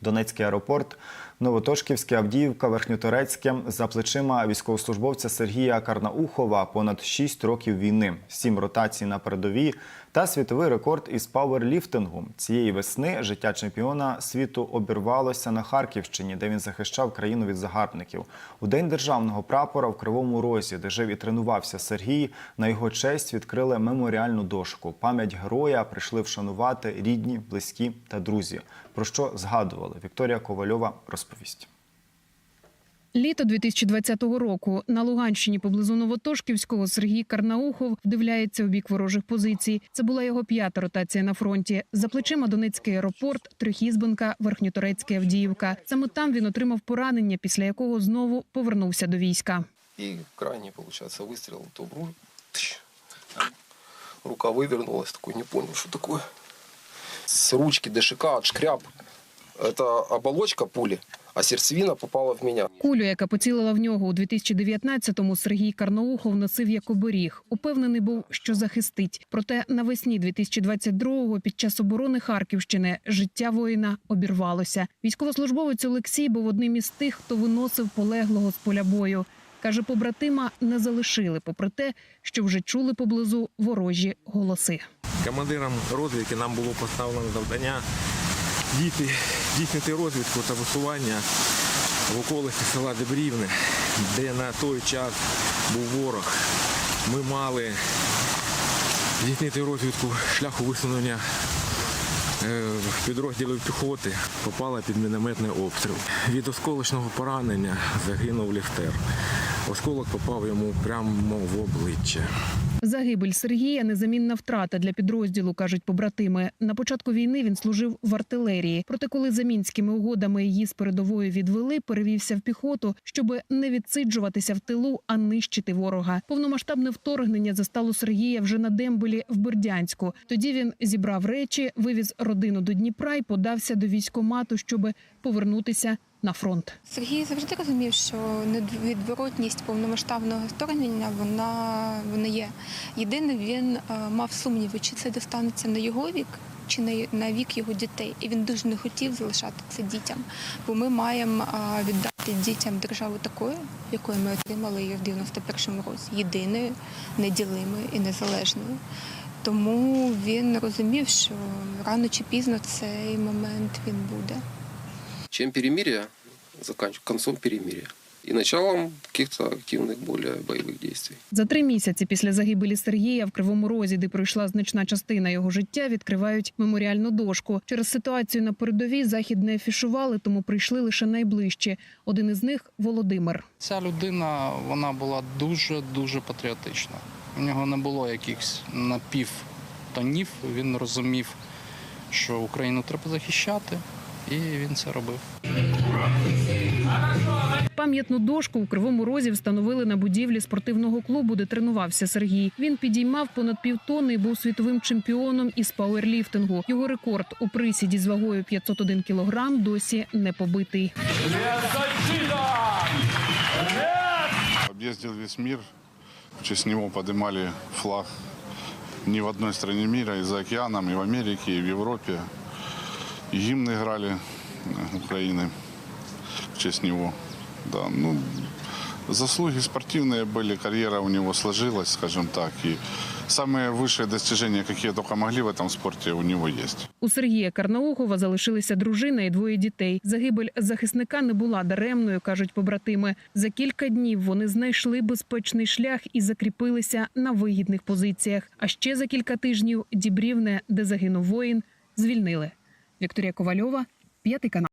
Донецький аеропорт, Новотошківське, Авдіївка, Верхньоторецьке. За плечима військовослужбовця Сергія Карнаухова понад 6 років війни, 7 ротацій на передовій та світовий рекорд із пауерліфтингу. Цієї весни життя чемпіона світу обірвалося на Харківщині, де він захищав країну від загарбників. У день державного прапора в Кривому Розі, де жив і тренувався Сергій, на його честь відкрили меморіальну дошку. Пам'ять героя прийшли вшанувати рідні, близькі та друзі. Про що згадували Вікторія Ковальова розповість. Літо 2020 року на Луганщині поблизу Новотошківського Сергій Карнаухов вдивляється у бік ворожих позицій. Це була його п'ята ротація на фронті. За плечима Донецький аеропорт, Трьохізбенка, Верхньоторецьке Авдіївка. Саме там він отримав поранення, після якого знову повернувся до війська. И крайний, получается, выстрел, то в руль. Тыщ. Рука вывернулась, такой не понял, что такое. С ручки ДШК отшкряб. Это оболочка пули, а сердцевина попала в меня. Кулю, яка поцілила в нього у 2019-му, Сергій Карнаухов носив як оберіг. Упевнений був, що захистить. Проте навесні 2022-го під час оборони Харківщини життя воїна обірвалося. Військовослужбовець Олексій був одним із тих, хто виносив полеглого з поля бою. Каже, побратима не залишили, попри те, що вже чули поблизу ворожі голоси. Командирам розвідки нам було поставлено завдання діти, здійснити розвідку та висування в околиці села Дебрівне, де на той час був ворог. Ми мали здійснити розвідку шляху висунення е, підрозділів піхоти, попала під мінометний обстріл. Від осколочного поранення загинув ліфтер. Осколок попав йому прямо в обличчя. Загибель Сергія незамінна втрата для підрозділу, кажуть побратими. На початку війни він служив в артилерії. Проте, коли за мінськими угодами її з передової відвели, перевівся в піхоту, щоб не відсиджуватися в тилу, а нищити ворога. Повномасштабне вторгнення застало Сергія вже на дембелі в Бердянську. Тоді він зібрав речі, вивіз родину до Дніпра і подався до військомату, щоб повернутися на фронт. Сергій завжди розумів, що невідворотність повномасштабного вторгнення вона, вона є. Єдине, він е, мав сумніви, чи це достанеться на його вік, чи на, вік його дітей. І він дуже не хотів залишати це дітям. Бо ми маємо е, віддати дітям державу такою, якою ми отримали її в 91-му році. Єдиною, неділимою і незалежною. Тому він розумів, що рано чи пізно цей момент він буде. Чем перемирие заканчивается, концом перемирия. И началом каких-то активных более боевых действий. За три місяці після загибелі Сергія в Кривому Розі, де пройшла значна частина його життя, відкривають меморіальну дошку. Через ситуацію на передовій захід не афішували, тому прийшли лише найближчі. Один із них Володимир. Ця людина вона була дуже дуже патріотична. У нього не було якихось напівтонів. Він розумів, що Україну треба захищати, і він це робив. Пам'ятну дошку у Кривому Розі встановили на будівлі спортивного клубу, де тренувався Сергій. Він підіймав понад півтонни і був світовим чемпіоном із пауерліфтингу. Його рекорд у присіді з вагою 501 кілограм досі не побитий. Объездил весь мир. В честь него поднимали флаг не в одной стране мира, и за океаном, и в Америке, и в Европе И гимны играли э, Украины в честь него. Да, ну, заслуги спортивные были, карьера у него сложилась, скажем так. И самые высшие достижения, какие только могли в этом спорте, у него есть. У Сергія Карнаухова залишилися дружина і двоє дітей. Загибель захисника не була даремною, кажуть побратими. За кілька днів вони знайшли безпечний шлях і закріпилися на вигідних позиціях. А ще за кілька тижнів Дібрівне, де загинув воїн, звільнили. Вікторія Ковальова, п'ятий канал.